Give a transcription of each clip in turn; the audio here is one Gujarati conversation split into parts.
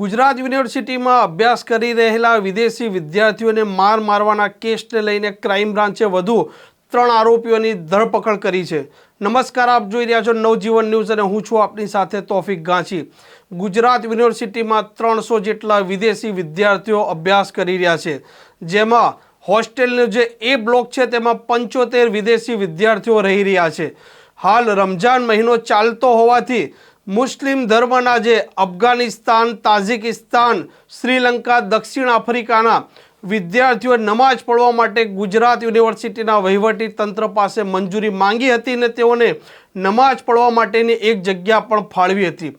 ગુજરાત યુનિવર્સિટીમાં અભ્યાસ કરી રહેલા વિદેશી વિદ્યાર્થીઓને માર મારવાના કેસને લઈને ક્રાઇમ બ્રાન્ચે વધુ ત્રણ આરોપીઓની ધરપકડ કરી છે. નમસ્કાર, આપ જોઈ રહ્યા છો નવજીવન ન્યૂઝ અને હું છું આપની સાથે તોફિક ગાંચી. ગુજરાત યુનિવર્સિટીમાં ત્રણસો જેટલા વિદેશી વિદ્યાર્થીઓ અભ્યાસ કરી રહ્યા છે. જેમાં હોસ્ટેલનો જે એ બ્લોક છે, તેમાં પંચોતેર વિદેશી વિદ્યાર્થીઓ રહી રહ્યા છે. હાલ રમજાન મહિનો ચાલતો હોવાથી મુસ્લિમ ધર્મના જે અફઘાનિસ્તાન તાઝિકિસ્તાન શ્રીલંકા, દક્ષિણ આફ્રિકાના વિદ્યાર્થીઓ નમાઝ પઢવા માટે ગુજરાત યુનિવર્સિટીના વહીવટી તંત્ર પાસે મંજૂરી માંગી હતી અને તેઓને નમાઝ પઢવા માટેની એક જગ્યા પણ ફાળવી હતી.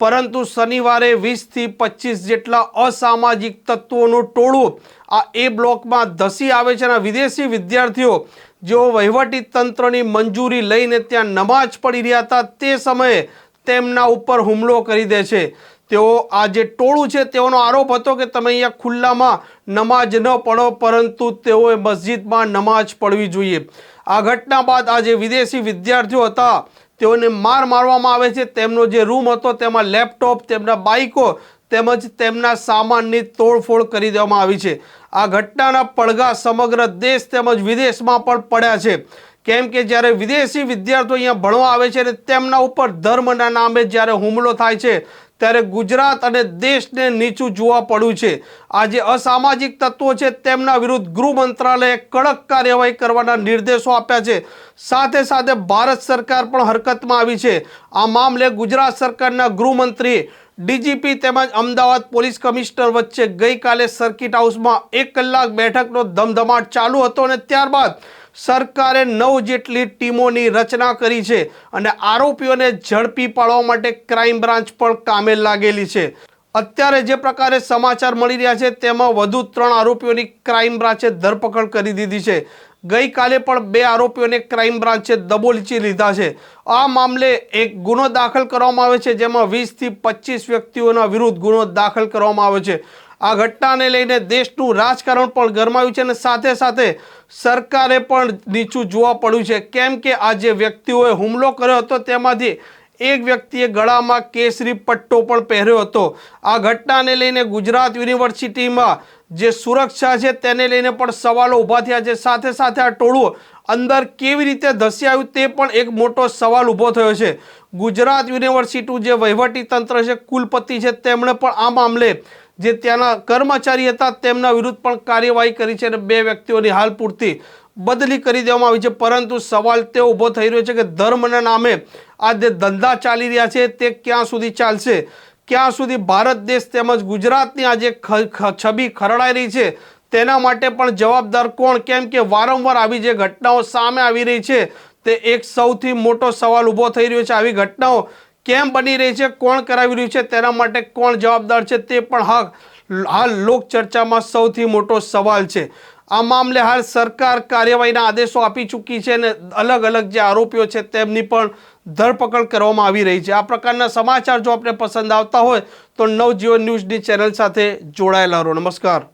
પરંતુ શનિવારે વીસથી પચીસ જેટલા અસામાજિક તત્વોનું ટોળું આ એ બ્લોકમાં ધસી આવે છે અને વિદેશી વિદ્યાર્થીઓ જેઓ વહીવટી તંત્રની મંજૂરી લઈને ત્યાં નમાઝ પડી રહ્યા હતા, તે સમયે તેમના ઉપર હુમલો કરી દે છે. તેઓ આ જે ટોળું છે તેઓનો આરોપ હતો કે તમે અહીંયા ખુલ્લામાં નમાજ ન પઢો, પરંતુ તેઓએ મસ્જિદમાં નમાજ પડવી જોઈએ. આ ઘટના બાદ આ જે વિદેશી વિદ્યાર્થીઓ હતા, તેઓને માર મારવામાં આવે છે. તેમનો જે રૂમ હતો તેમાં લેપટોપ, તેમના બાઇકો તેમજ તેમના સામાનની તોડફોડ કરી દેવામાં આવી છે. આ ઘટનાના પડઘા સમગ્ર દેશ તેમજ વિદેશમાં પણ પડ્યા છે. કેમ કે જ્યારે વિદેશી વિદ્યાર્થીઓ અહીંયા ભણવા આવે છે અને તેમના ઉપર ધર્મના નામે જ્યારે હુમલો થાય છે, ત્યારે ગુજરાત અને દેશને નીચું જોવા પડ્યું છે. આ જે અસામાજિક તત્વો છે તેમના વિરુદ્ધ ગૃહ મંત્રાલયે કડક કાર્યવાહી કરવાના નિર્દેશો આપ્યા છે. સાથે સાથે ભારત સરકાર પણ હરકતમાં આવી છે. આ મામલે ગુજરાત સરકારના ગૃહમંત્રી ડીજીપી તેમજ અમદાવાદ પોલીસ કમિશનર વચ્ચે ગઈકાલે સર્કિટ હાઉસમાં એક કલાક બેઠકનો ધમધમાટ ચાલુ હતો અને ત્યારબાદ સરકારે નવ જેટલી ટીમોની રચના કરી છે અને આરોપીઓને ઝડપી પાડવા માટે ક્રાઇમ બ્રાન્ચ પણ કામે લાગેલી છે. અત્યારે જે પ્રકારે સમાચાર મળી રહ્યા છે, તેમાં વધુ ત્રણ આરોપીઓની ક્રાઇમ બ્રાન્ચે ધરપકડ કરી દીધી છે. ગઈકાલે પણ બે આરોપીઓને ક્રાઇમ બ્રાન્ચે દબોલચી લીધા છે. આ મામલે એક ગુનો દાખલ કરવામાં આવે છે, જેમાં વીસથી પચીસ વ્યક્તિઓના વિરુદ્ધ ગુનો દાખલ કરવામાં આવે છે. આ ઘટનાને લઈને દેશનું રાજકારણ પણ ગરમાયું છે અને સાથે સાથે સરકારે પણ નીચું જોવા પડ્યું છે. કેમ કે આ જે વ્યક્તિઓએ હુમલો કર્યો હતો, તેમાંથી એક વ્યક્તિએ ગળામાં કેસરી પટ્ટો પણ પહેર્યો હતો. આ ઘટનાને લઈને ગુજરાત યુનિવર્સિટીમાં જે સુરક્ષા છે તેને લઈને પણ સવાલો ઊભા થયા છે. સાથે સાથે આ ટોળું અંદર કેવી રીતે ધસી આવ્યું તે પણ એક મોટો સવાલ ઊભો થયો છે. ગુજરાત યુનિવર્સિટી જે વહીવટી તંત્ર છે, કુલપતિ છે, તેમણે પણ આ મામલે જે ત્યાંના કર્મચારી હતા તેમના વિરુદ્ધ પણ કાર્યવાહી કરી છે અને બે વ્યક્તિઓની હાલ પૂરતી બદલી કરી દેવામાં આવી છે. પરંતુ સવાલ તે ઊભો થઈ રહ્યો છે કે ધર્મના નામે આ જે ધંધા ચાલી રહ્યા છે તે ક્યાં સુધી ચાલશે? ક્યાં સુધી ભારત દેશ તેમજ ગુજરાતની આ જે છબી ખરડાઈ રહી છે તેના માટે પણ જવાબદાર કોણ? કેમ કે વારંવાર આવી જે ઘટનાઓ સામે આવી રહી છે તે એક સૌથી મોટો સવાલ ઊભો થઈ રહ્યો છે. આવી ઘટનાઓ કેમ બની રહી છે? કોણ કરાવી રહ્યું છે? તેના માટે કોણ જવાબદાર છે? તે પણ હા હાલ લોકચર્ચામાં સૌથી મોટો સવાલ છે. આ મામલે હાલ સરકાર કાર્યવાહીના આદેશો આપી ચૂકી છે અને અલગ અલગ જે આરોપીઓ છે તેમની પણ ધરપકડ કરવામાં આવી રહી છે. આ પ્રકારના સમાચાર જો આપને પસંદ આવતા હોય તો નવજીવન ન્યૂઝની ચેનલ સાથે જોડાયેલા રહો. નમસ્કાર.